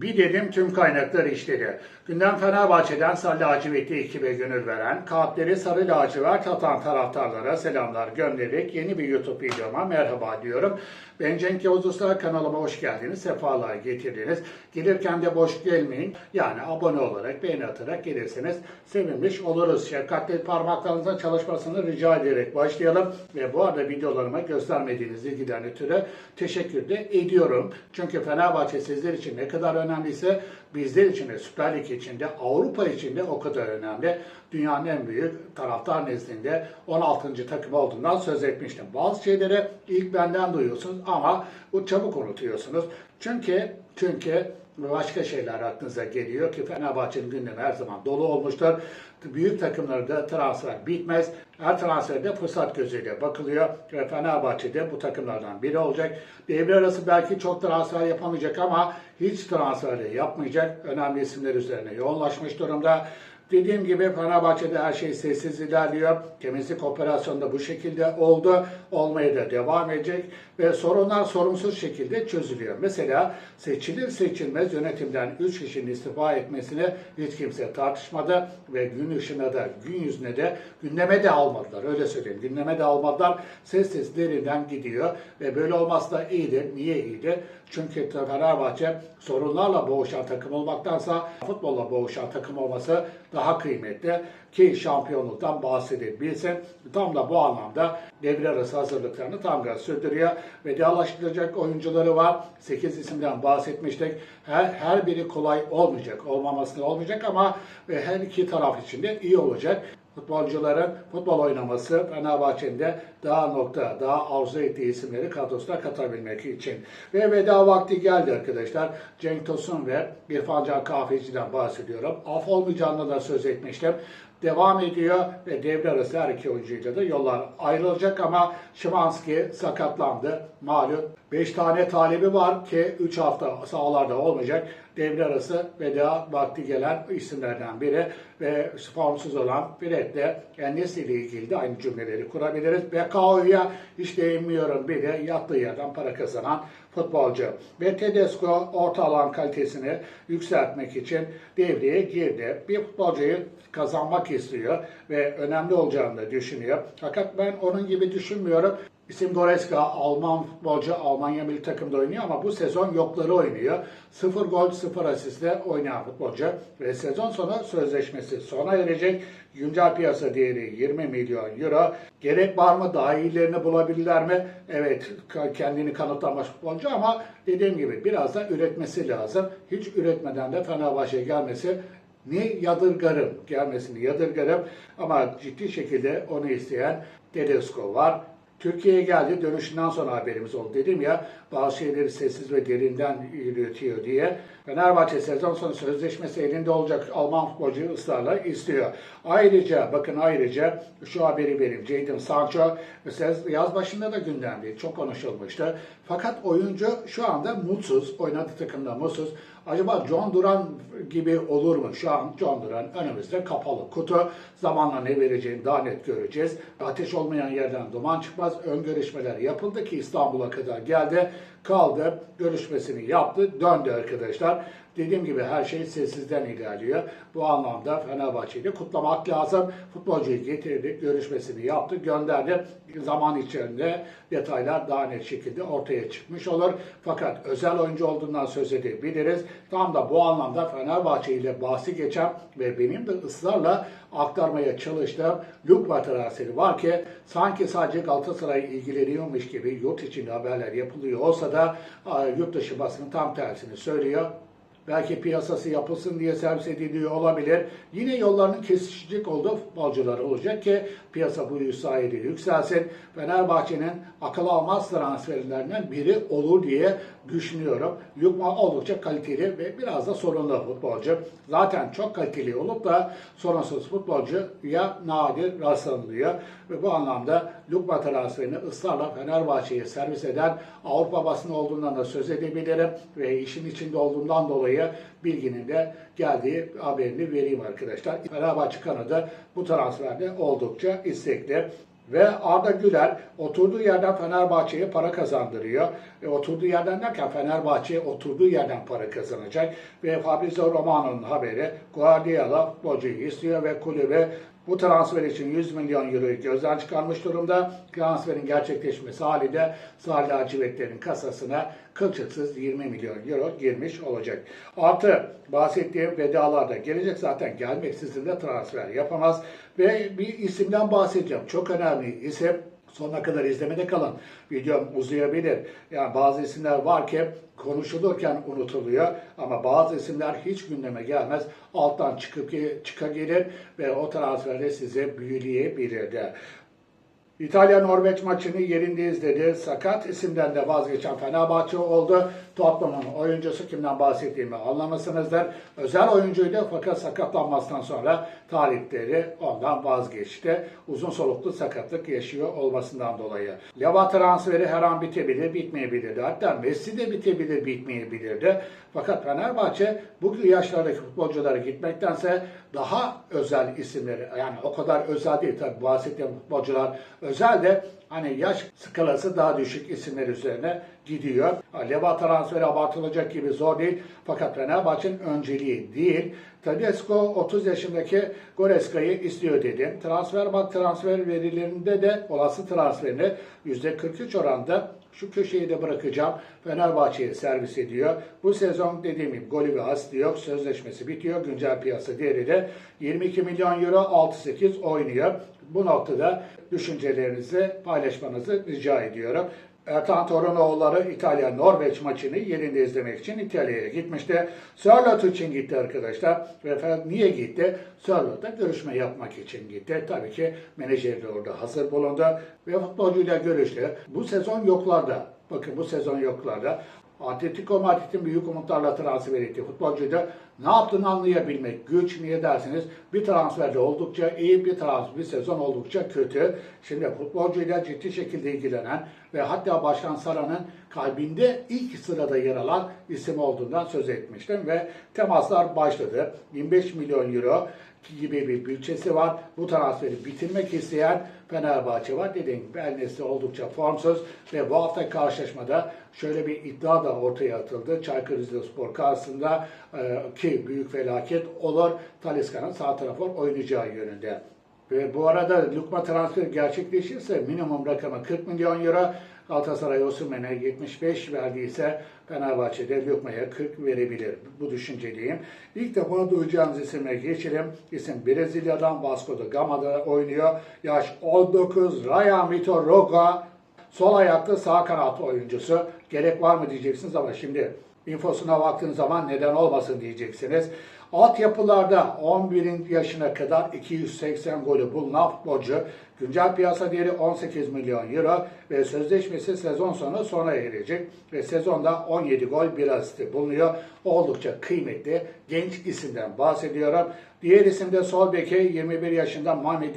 Bir dedim tüm kaynaklar işledi. Gündem Fenerbahçe'den sarı lacivertli ekibe gönül veren, kalpleri sarı lacivert atan taraftarlara selamlar göndererek yeni bir YouTube videoma merhaba diyorum. Ben Cenk Yavuz Usta kanalıma hoş geldiniz, sefalar getirdiniz. Gelirken de boş gelmeyin. Yani abone olarak, beğeni atarak gelirseniz sevinmiş oluruz. Şefkatli parmaklarınızın çalışmasını rica ederek başlayalım. Ve bu arada videolarıma göstermediğiniz ilgiden ötürü teşekkür de ediyorum. Çünkü Fenerbahçe sizler için ne kadar önemliyse bizler için de Süper Lig için de Avrupa için de o kadar önemli. Dünyanın en büyük taraftar nezdinde 16. takım olduğundan söz etmiştim. Bazı şeyleri ilk benden duyuyorsunuz ama bu çabuk unutuyorsunuz. Çünkü çünkü başka şeyler aklınıza geliyor ki Fenerbahçe'nin gündemi her zaman dolu olmuştur. Büyük takımlarda transfer bitmez. Her transferde fırsat gözüyle bakılıyor ve Fenerbahçe'de bu takımlardan biri olacak. Devre arası belki çok transfer yapamayacak ama hiç transfer de yapmayacak. Önemli isimler üzerine yoğunlaşmış durumda. Dediğim gibi Fenerbahçe'de her şey sessiz ilerliyor. Temizlik operasyonu da bu şekilde oldu. Olmaya da devam edecek. Ve sorunlar sorumsuz şekilde çözülüyor. Mesela seçilir seçilmez yönetimden 3 kişinin istifa etmesini hiç kimse tartışmadı. Ve gün ışığına da gün yüzüne de gündeme de almadılar. Öyle söyleyeyim. Gündeme de almadılar. Sessiz derinden gidiyor. Ve böyle olması da iyidir. Niye iyidir? Çünkü Fenerbahçe sorunlarla boğuşan takım olmaktansa futbolla boğuşan takım olması daha kıymetli ki şampiyonluktan bahsedebilsin. Tam da bu anlamda devre arası hazırlıklarını tam gaz sürdürüyor. Ve ideallaştıracak oyuncuları var. 8 isimden bahsetmiştik. Her, her biri kolay olmayacak. Olmaması da olmayacak ama ve her iki taraf için de iyi olacak futbolcuların futbol oynaması Fenerbahçe'nin de daha nokta, daha arzu ettiği isimleri kadrosuna katabilmek için. Ve veda vakti geldi arkadaşlar. Cenk Tosun ve İrfan Can Kahveci'den bahsediyorum. Af olmayacağını da söz etmiştim. Devam ediyor ve devre arası her iki oyuncuyla da yollar ayrılacak ama Şimanski sakatlandı. Malum 5 tane talebi var ki 3 hafta sahalarda olmayacak. Devre arası veda vakti gelen isimlerden biri ve formsuz olan Fred de Enes ile ilgili de aynı cümleleri kurabiliriz. BKO'ya hiç değinmiyorum bir de yattığı yerden para kazanan futbolcu. Ve Tedesco orta alan kalitesini yükseltmek için devreye girdi. Bir futbolcuyu kazanmak istiyor ve önemli olacağını da düşünüyor. Fakat ben onun gibi düşünmüyorum. İsim Goretzka Alman futbolcu Almanya milli takımda oynuyor ama bu sezon yokları oynuyor. 0 gol 0 asistle oynayan futbolcu ve sezon sonu sözleşmesi sona erecek. Güncel piyasa değeri 20 milyon euro. Gerek var mı? Daha iyilerini bulabilirler mi? Evet kendini kanıtlamış futbolcu ama dediğim gibi biraz da üretmesi lazım. Hiç üretmeden de Fenerbahçe'ye gelmesi ne yadırgarım gelmesini yadırgarım ama ciddi şekilde onu isteyen Tedesco var. Türkiye'ye geldi. Dönüşünden sonra haberimiz oldu. Dedim ya bazı şeyleri sessiz ve derinden yürütüyor diye. Fenerbahçe sezon sonu sözleşmesi elinde olacak Alman futbolcuyu ısrarla istiyor. Ayrıca bakın ayrıca şu haberi vereyim. Jadon Sancho yaz başında da gündemdi. Çok konuşulmuştu. Fakat oyuncu şu anda mutsuz. Oynadığı takımda mutsuz. Acaba John Duran gibi olur mu? Şu an John Duran önümüzde kapalı kutu. Zamanla ne vereceğini daha net göreceğiz. Ateş olmayan yerden duman çıkmaz. Ön görüşmeler yapıldı ki İstanbul'a kadar geldi. Kaldı. Görüşmesini yaptı. Döndü arkadaşlar. Dediğim gibi her şey sessizden ilerliyor. Bu anlamda Fenerbahçe'yi de kutlamak lazım. Futbolcuyu getirdi, görüşmesini yaptı, gönderdi. Zaman içerisinde detaylar daha net şekilde ortaya çıkmış olur. Fakat özel oyuncu olduğundan söz edebiliriz. Tam da bu anlamda Fenerbahçe ile bahsi geçen ve benim de ısrarla aktarmaya çalıştığım Luke transferi var ki sanki sadece Galatasaray ilgileniyormuş gibi yurt içinde haberler yapılıyor olsa da yurt dışı basının tam tersini söylüyor belki piyasası yapılsın diye servis ediliyor olabilir. Yine yollarının kesişecek olduğu futbolcular olacak ki piyasa bu sayede yükselsin. Fenerbahçe'nin akıl almaz transferlerinden biri olur diye düşünüyorum. Yukma oldukça kaliteli ve biraz da sorunlu futbolcu. Zaten çok kaliteli olup da sorunsuz futbolcu ya nadir rastlanılıyor. Ve bu anlamda Lukma transferini ısrarla Fenerbahçe'ye servis eden Avrupa basını olduğundan da söz edebilirim. Ve işin içinde olduğundan dolayı bilginin de geldiği haberini vereyim arkadaşlar. Fenerbahçe kanadı bu transferde oldukça istekli. Ve Arda Güler oturduğu yerden Fenerbahçe'ye para kazandırıyor. E, oturduğu yerden derken Fenerbahçe oturduğu yerden para kazanacak. Ve Fabrizio Romano'nun haberi Guardiola futbolcuyu istiyor ve kulübe bu transfer için 100 milyon euroyu gözden çıkarmış durumda. Transferin gerçekleşmesi halinde Sarı Lacivertlerin kasasına kılçıksız 20 milyon euro girmiş olacak. Artı bahsettiğim vedalarda gelecek zaten gelmeksizin de transfer yapamaz. Ve bir isimden bahsedeceğim. Çok önemli isim. Sonuna kadar izlemede kalın. Videom uzayabilir. Yani bazı isimler var ki konuşulurken unutuluyor ama bazı isimler hiç gündeme gelmez. Alttan çıkıp çıka gelir ve o transferde size büyüleyebilir de. İtalya-Norveç maçını yerinde izledi. Sakat isimden de vazgeçen Fenerbahçe oldu. Tottenham'ın oyuncusu kimden bahsettiğimi anlamışsınızdır. Özel oyuncuydu fakat sakatlanmasından sonra talipleri ondan vazgeçti. Uzun soluklu sakatlık yaşıyor olmasından dolayı. Leva transferi her an bitebilir, bitmeyebilirdi. Hatta Messi de bitebilir, bitmeyebilirdi. Fakat Fenerbahçe bu yaşlardaki futbolculara gitmektense daha özel isimleri, yani o kadar özel değil tabii bahsettiğim futbolcular özel hani yaş skalası daha düşük isimler üzerine gidiyor. Leva transferi abartılacak gibi zor değil. Fakat Fenerbahçe'nin önceliği değil. Tedesco 30 yaşındaki Goreska'yı istiyor dedim. Transfer bak transfer verilerinde de olası transferini %43 oranda şu köşeyi de bırakacağım. Fenerbahçe'ye servis ediyor. Bu sezon dediğim gibi golü ve aslı yok. Sözleşmesi bitiyor. Güncel piyasa değeri de 22 milyon euro 6-8 oynuyor. Bu noktada düşüncelerinizi paylaşmanızı rica ediyorum. Ertan Torunoğulları İtalya-Norveç maçını yerinde izlemek için İtalya'ya gitmişti. Sörlot için gitti arkadaşlar. Ve niye gitti? Sörlot'ta görüşme yapmak için gitti. Tabii ki menajer de orada hazır bulundu. Ve futbolcuyla görüştü. Bu sezon yoklarda. Bakın bu sezon yoklarda. Atletico Madrid'in büyük umutlarla transfer ettiği futbolcuyu da ne yaptığını anlayabilmek güç. Niye dersiniz? Bir transferde oldukça iyi, bir transfer, bir sezon oldukça kötü. Şimdi futbolcuyla ciddi şekilde ilgilenen ve hatta Başkan Saran'ın kalbinde ilk sırada yer alan isim olduğundan söz etmiştim ve temaslar başladı. 25 milyon euro gibi bir bütçesi var. Bu transferi bitirmek isteyen Fenerbahçe var. Dediğim gibi El oldukça formsuz ve bu hafta karşılaşmada şöyle bir iddia da ortaya atıldı. Çaykur Rizespor karşısında e, ki büyük felaket olur. Talisca'nın sağ tarafa oynayacağı yönünde. Ve bu arada Lukma transferi gerçekleşirse minimum rakamı 40 milyon euro. Galatasaray Osimhen'e 75 verdiyse Fenerbahçe'de Lukma'ya 40 verebilir. Bu düşünceliyim. İlk defa duyacağınız isimle geçelim. İsim Brezilya'dan Vasco da Gama'da oynuyor. Yaş 19. Ryan Vitor Roca sol ayaklı sağ kanat oyuncusu. Gerek var mı diyeceksiniz ama şimdi infosuna baktığınız zaman neden olmasın diyeceksiniz. Altyapılarda 11. yaşına kadar 280 golü bulunan futbolcu. Güncel piyasa değeri 18 milyon euro ve sözleşmesi sezon sonu sona erecek. Ve sezonda 17 gol bir asisti bulunuyor. Oldukça kıymetli genç isimden bahsediyorum. Diğer isim de sol beke 21 yaşında Mami.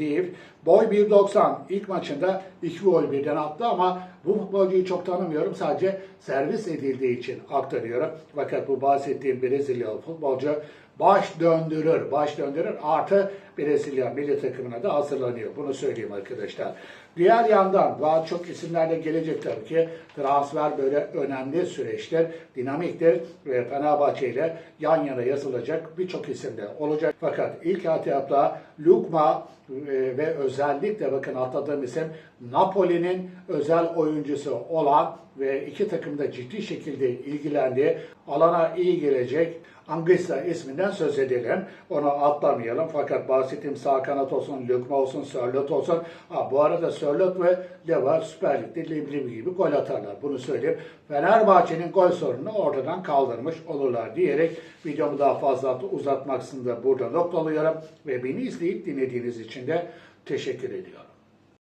Boy 1.90. İlk maçında 2 gol birden attı ama bu futbolcuyu çok tanımıyorum. Sadece servis edildiği için aktarıyorum. Fakat bu bahsettiğim Brezilyalı futbolcu baş döndürür, baş döndürür. Artı Brezilya milli takımına da hazırlanıyor. Bunu söyleyeyim arkadaşlar. Diğer yandan daha çok isimlerle gelecek tabii ki. Transfer böyle önemli süreçtir, dinamiktir ve Fenerbahçe ile yan yana yazılacak birçok isim de olacak. Fakat ilk etapta Lukma e, ve özellikle bakın atladığım isim Napoli'nin özel oyuncusu olan ve iki takımda ciddi şekilde ilgilendiği alana iyi gelecek Angissa isminden söz edelim. Onu atlamayalım. Fakat bahsettiğim sağ kanat olsun, Lükma olsun, Sörlot olsun. Ha, bu arada Sörlot ve Leva Süper Lig'de Leblebi gibi gol atarlar. Bunu söyleyeyim. Fenerbahçe'nin gol sorununu ortadan kaldırmış olurlar diyerek videomu daha fazla uzatmaksında burada noktalıyorum. Ve beni izleyip dinlediğiniz için de teşekkür ediyorum.